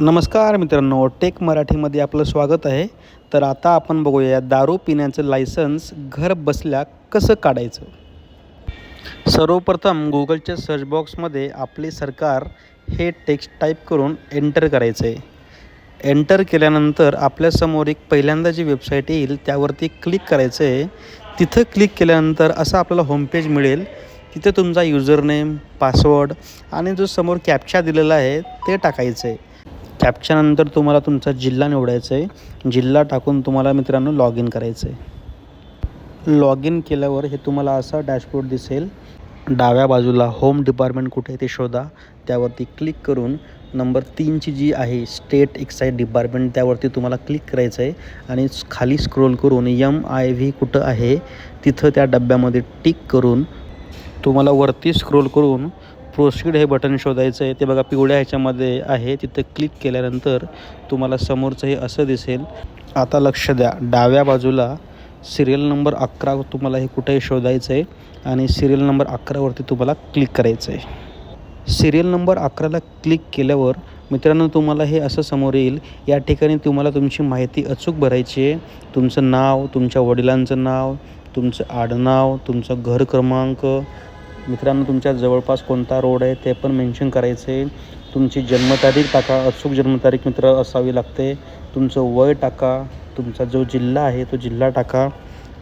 नमस्कार मित्रांनो टेक मराठीमध्ये आपलं स्वागत आहे. तर आता आपण बघूया दारू पिण्याचं लायसन्स घर बसल्या कसं काढायचं? सर्वप्रथम गुगलच्या सर्च बॉक्समध्ये आपले सरकार हे टेक्स्ट टाईप करून एंटर करायचं आहे एंटर केल्यानंतर आपल्यासमोर एक पहिल्यांदा जी वेबसाईट येईल त्यावरती क्लिक करायचं आहे तिथं क्लिक केल्यानंतर असं आपल्याला होमपेज मिळेल. तिथे तुमचा युजरनेम पासवर्ड आणि जो समोर कॅप्चा दिलेला आहे ते टाकायचं आहे कॅप्च्यानंतर तुम्हाला तुमचा जिल्हा निवडायचा आहे जिल्हा टाकून तुम्हाला मित्रांनो लॉग इन करायचं आहे लॉग इन केल्यावर हे तुम्हाला असा डॅशबोर्ड दिसेल. डाव्या बाजूला होम डिपार्टमेंट कुठे आहे ते शोधा. त्यावरती क्लिक करून नंबर तीनची जी आहे स्टेट एक्साईज डिपार्टमेंट त्यावरती तुम्हाला क्लिक करायचं आहे आणि खाली स्क्रोल करून यम आय व्ही कुठं आहे तिथं त्या डब्यामध्ये टिक करून तुम्हाला वरती स्क्रोल करून प्रोसीड हे बटन शोधायचं आहे. ते बघा पिवळ्या ह्याच्यामध्ये आहे. तिथं क्लिक केल्यानंतर तुम्हाला समोरचं हे असं दिसेल. आता लक्ष द्या. डाव्या बाजूला सिरियल नंबर अकरा तुम्हाला हे कुठेही शोधायचं आहे. आणि सिरियल नंबर अकरावरती तुम्हाला क्लिक करायचं आहे. सिरियल नंबर अकराला क्लिक केल्यावर मित्रांनो तुम्हाला हे असं समोर येईल. या ठिकाणी तुम्हाला तुमची माहिती अचूक भरायची आहे. तुमचं नाव तुमच्या वडिलांचं नाव तुमचं आडनाव तुमचं घर क्रमांक मित्रांनो तुमच्या जवळपास कोणता रोड आहे ते पण मेन्शन करायचं आहे तुमची जन्मतारीख टाका. अचूक जन्मतारीख मित्र असावी लागते. तुमचं वय टाका. तुमचा जो जिल्हा आहे तो जिल्हा टाका.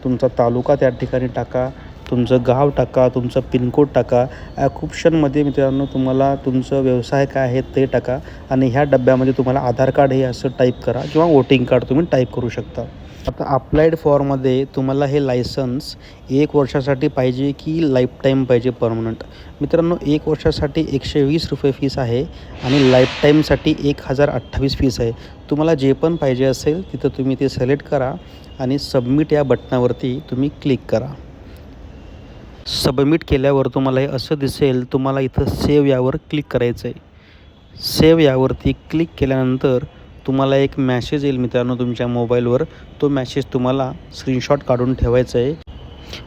तुमचा तालुका त्या ठिकाणी टाका. तुमचं गाव टाका. तुमचं पिनकोड टाका. ॲक्युप्शनमध्ये मित्रांनो तुम्हाला तुमचं व्यवसाय काय आहे ते टाका. आणि ह्या डब्यामध्ये तुम्हाला आधार कार्ड हे असं टाईप करा किंवा वोटिंग कार्ड तुम्ही टाईप करू शकता. आता अप्लाइड फॉर्ममध्ये तुम्हाला हे लायसन्स एक वर्षासाठी पाहिजे की लाईफटाईम पाहिजे परमनंट मित्रांनो एक वर्षासाठी एकशे वीस रुपये फीस आहे आणि लाईफटाईमसाठी एक हजार अठ्ठावीस फीस आहे. तुम्हाला जे पण पाहिजे असेल तिथं तुम्ही ते सिलेक्ट करा आणि सबमिट या बटनावरती तुम्ही क्लिक करा. सबमिट केल्यावर तुम्हाला हे असं दिसेल तुम्हाला इथं सेव्ह यावर क्लिक करायचं आहे सेव्ह यावरती क्लिक केल्यानंतर तुम्हाला एक मॅसेज येईल मित्रांनो तुमच्या मोबाईलवर तो मॅसेज तुम्हाला स्क्रीनशॉट काढून ठेवायचा आहे.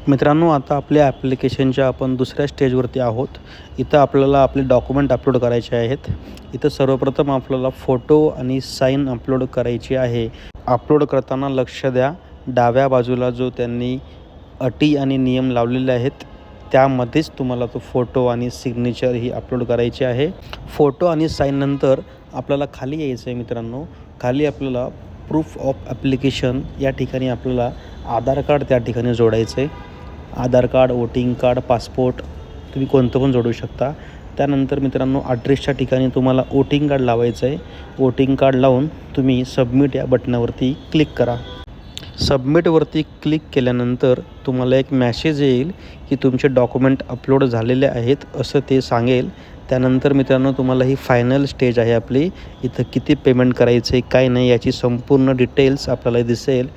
मित्रांनो आता आपल्या ॲप्लिकेशनच्या आपण दुसऱ्या स्टेजवरती आहोत. इथं आपल्याला आपले डॉक्युमेंट अपलोड करायचे आहेत. इथं सर्वप्रथम आपल्याला फोटो आणि साईन अपलोड करायची आहे. अपलोड करताना लक्ष द्या. डाव्या बाजूला जो त्यांनी अटी आणि नियम लावलेले आहेत त्यामध्येच तुम्हाला तो फोटो आणि सिग्नेचर ही अपलोड करायची आहे. फोटो आणि साईननंतर आपल्याला खाली यायचं आहे मित्रांनो. खाली आपल्याला प्रूफ ऑफ ॲप्लिकेशन या ठिकाणी आपल्याला आधार कार्ड त्या ठिकाणी जोडायचं आहे Aadhaar card voting card passport तुम्ही कोणतं पण जोडू शकता. त्यानंतर मित्रांनो ॲड्रेसच्या ठिकाणी तुम्हाला वोटिंग कार्ड लावायचं आहे वोटिंग कार्ड लावून तुम्ही सबमिट या बटनावरती क्लिक करा. सबमिटवरती क्लिक केल्यानंतर तुम्हाला एक मॅसेज येईल की तुमचे डॉक्युमेंट अपलोड झालेले आहेत असं ते सांगेल. त्यानंतर मित्रांनो तुम्हाला ही फायनल स्टेज आहे आपली. इथं किती पेमेंट करायचं आहे काय नाही याची संपूर्ण डिटेल्स आपल्याला दिसेल.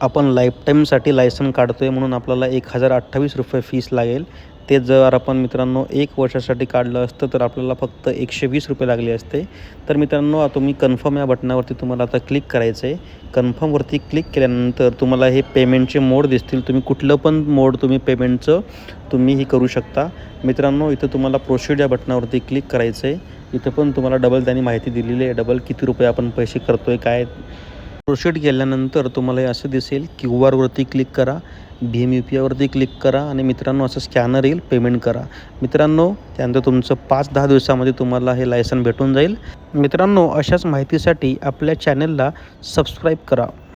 आपण लाईफटाईमसाठी लायसन काढतो आहे म्हणून आपल्याला एक हजार अठ्ठावीस रुपये फीस लागेल. ते जर आपण मित्रांनो एक वर्षासाठी काढलं असतं तर आपल्याला फक्त एकशे वीस रुपये लागले असते. तर मित्रांनो तुम्ही कन्फर्म या बटनावरती तुम्हाला आता क्लिक करायचं आहे कन्फर्मवरती क्लिक केल्यानंतर तुम्हाला हे पेमेंटचे मोड दिसतील. तुम्ही कुठलं पण मोड तुम्ही पेमेंटचं तुम्ही हे करू शकता. मित्रांनो इथं तुम्हाला प्रोसीड या बटनावरती क्लिक करायचं आहे इथं पण तुम्हाला डबल त्यांनी माहिती दिलेली आहे. डबल किती रुपये आपण पैसे करतो आहे काय? प्रोसीड केल्यानंतर तुम्हाला हे असं दिसेल. क्यू आरवरती क्लिक करा. भीम यू पी आयवरती क्लिक करा आणि मित्रांनो असं स्कॅनर येईल पेमेंट करा. मित्रांनो त्यानंतर तुमचं पाच दहा दिवसामध्ये तुम्हाला हे लायसन भेटून जाईल. मित्रांनो अशाच माहितीसाठी आपल्या चॅनलला सबस्क्राईब करा.